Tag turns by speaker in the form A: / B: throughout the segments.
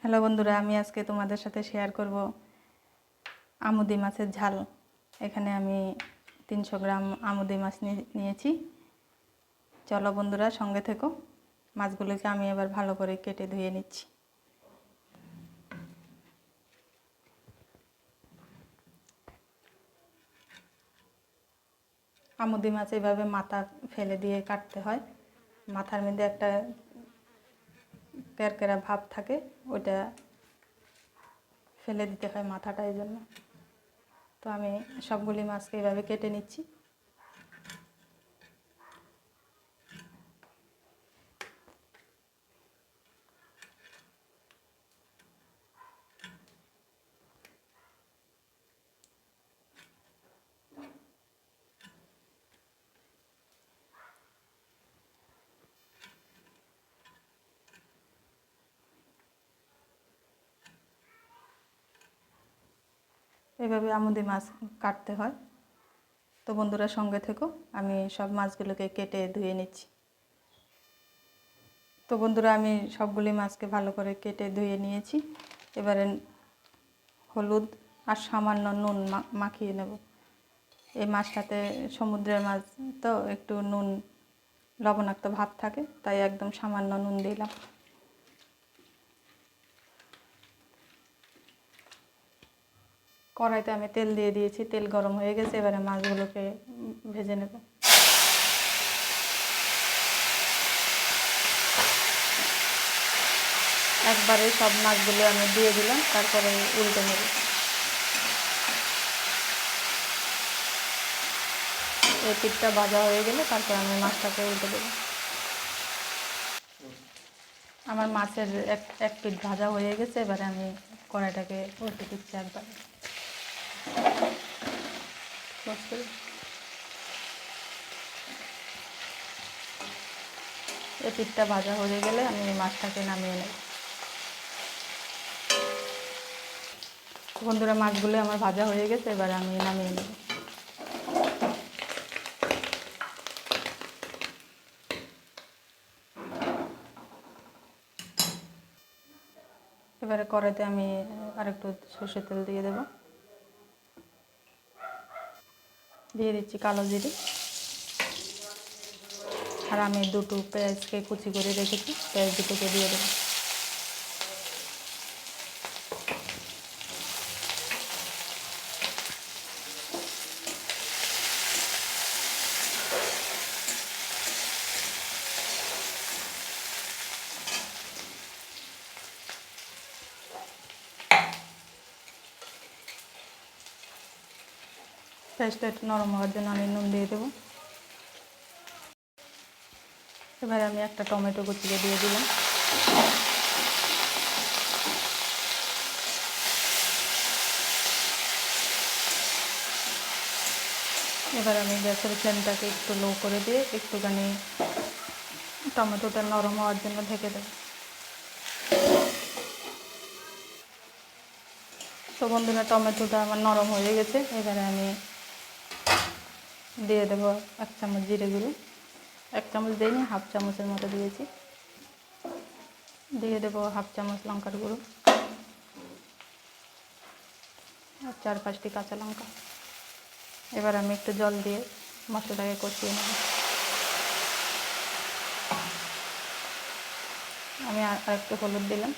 A: Hello বন্ধুরা, আমি আজকে তোমাদের সাথে শেয়ার করব আমুদি মাছের ঝাল। এখানে আমি তিনশো গ্রাম আমুদি মাছ নিয়ে- নিয়েছি। চলো বন্ধুরা, সঙ্গে থেকো। মাছগুলোকে আমি এবার ভালো করে কেটে ধুয়ে নিচ্ছি। আমুদি মাছ এভাবে মাথা ফেলে দিয়ে কাটতে হয়। মাথার মধ্যে একটা কেরকেরা ভাব থাকে, ওইটা ফেলে দিতে হয় মাথাটা, এই জন্য। তো আমি সবগুলি মাছকে এভাবে কেটে নিচ্ছি। এভাবে আমুদি মাছ কাটতে হয়। তো বন্ধুরা সঙ্গে থেকো, আমি সব মাছগুলোকে কেটে ধুয়ে নিচ্ছি। তো বন্ধুরা, আমি সবগুলি মাছকে ভালো করে কেটে ধুয়ে নিয়েছি। এবারে হলুদ আর সামান্য নুন মাখিয়ে নেব। এই মাছটাতে সমুদ্রের মাছ তো একটু নুন, লবণাক্ত ভাব থাকে, তাই একদম সামান্য নুন দিলাম। কড়াইতে আমি তেল দিয়ে দিয়েছি, তেল গরম হয়ে গেছে, এবারে মাছগুলোকে ভেজে নেব। একবারে সব মাছগুলো আমি দিয়ে দিলাম, তারপরে উল্টে নেব। এই পিঠটা ভাজা হয়ে গেলে তারপর আমি মাছটাকে উল্টে দেবো। আমার মাছের এক এক পিঠ ভাজা হয়ে গেছে, এবারে আমি কড়াইটাকে উল্টে দিচ্ছি একবার। এই পিঠটা ভাজা হয়ে গেলে আমি এই মাছটাকে নামিয়ে নেব। বন্ধুরা, মাছগুলো আমার ভাজা হয়ে গেছে, এবার আমি নামিয়ে নেব। এবারে কড়াইতে আমি আরেকটু সর্ষের তেল দিয়ে দেব। দিয়ে দিচ্ছি কালো জিরে। আর আমি দুটো পেঁয়াজকে কুচি করে রেখেছি, পেঁয়াজ দুটোকে দিয়ে দেবো। পেঁয়াজটা একটু নরম হওয়ার জন্য আমি নুন দিয়ে দেবো। এবারে আমি একটা টমেটো কুচিকে দিয়ে দিলাম। এবার আমি গ্যাসের ফ্লেমটাকে একটু লো করে দিয়ে একটুখানি টমেটোটা নরম হওয়ার জন্য ঢেকে দেবো। তো বন্ধুরা, টমেটোটা আমার নরম হয়ে গেছে। এবারে আমি দিয়ে দেবো এক চামচ জিরে গুঁড়ো। এক চামচ দিইনি, হাফ চামচের মতো দিয়েছি। দিয়ে দেবো হাফ চামচ লঙ্কার গুঁড়ো আর চার পাঁচটি কাঁচা লঙ্কা। এবার আমি একটু জল দিয়ে মশলাটাকে কষিয়ে নেব। আমি আর আর একটু হলুদ দিলাম।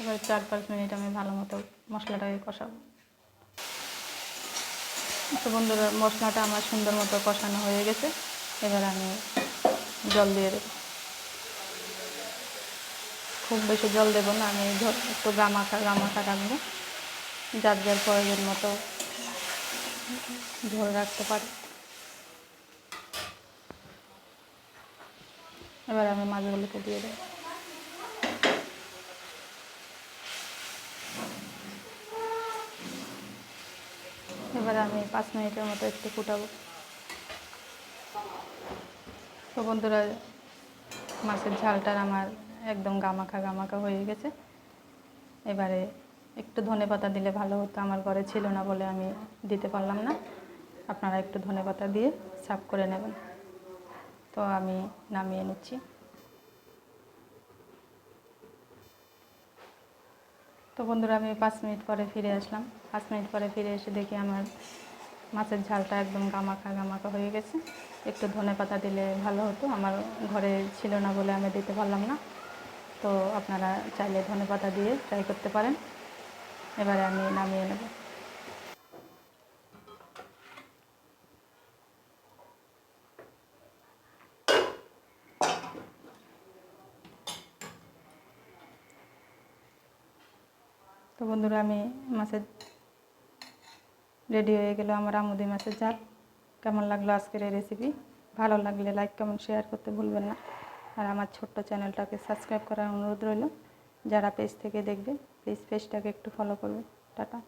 A: এবার চার পাঁচ মিনিট আমি ভালো মতো মশলাটাকে কষাবো। তো বন্ধুরা, মশলাটা আমার সুন্দর মতো কষানো হয়ে গেছে। এবার আমি জল দিয়ে দেবো। খুব বেশি জল দেবো না, আমি একটু গামাখা গামাখা রাখব। যার যার প্রয়োজন মতো ঝোল রাখতে পারি। এবার আমি মাছগুলোকে দিয়ে দেবো। এবার আমি পাঁচ মিনিটের মতো একটু ফুটাবো। তো বন্ধুরা, মাছের ঝালটার আমার একদম গামাখা গামাখা হয়ে গেছে। এবারে একটু ধনে পাতা দিলে ভালো হতো, আমার ঘরে ছিল না বলে আমি দিতে পারলাম না। আপনারা একটু ধনে পাতা দিয়ে সাফ করে নেবেন। তো আমি নামিয়ে নিচ্ছি। তো বন্ধুরা, আমি পাঁচ মিনিট পরে ফিরে আসলাম। পাঁচ মিনিট পরে ফিরে এসে দেখি আমার মাছের ঝালটা একদম গামাকা গামাকা হয়ে গেছে। একটু ধনে পাতা দিলে ভালো হতো, আমার ঘরে ছিল না বলে আমি দিতে পারলাম না। তো আপনারা চাইলে ধনে পাতা দিয়ে ট্রাই করতে পারেন। এবারে আমি নামিয়ে নেব। তো বন্ধুরা, আমি মাছের রেডি হয়ে গেল আমার আমুদি মাছের জাল কেমন লাগল আজকের এই রেসিপি ভালো লাগলে লাইক কমেন্ট শেয়ার করতে ভুলবেন না। আর আমার ছোট্ট চ্যানেলটাকে সাবস্ক্রাইব করার অনুরোধ রইল। যারা পেজ থেকে দেখবে প্লিজ পেজটাকে একটু ফলো করবে। টাটা।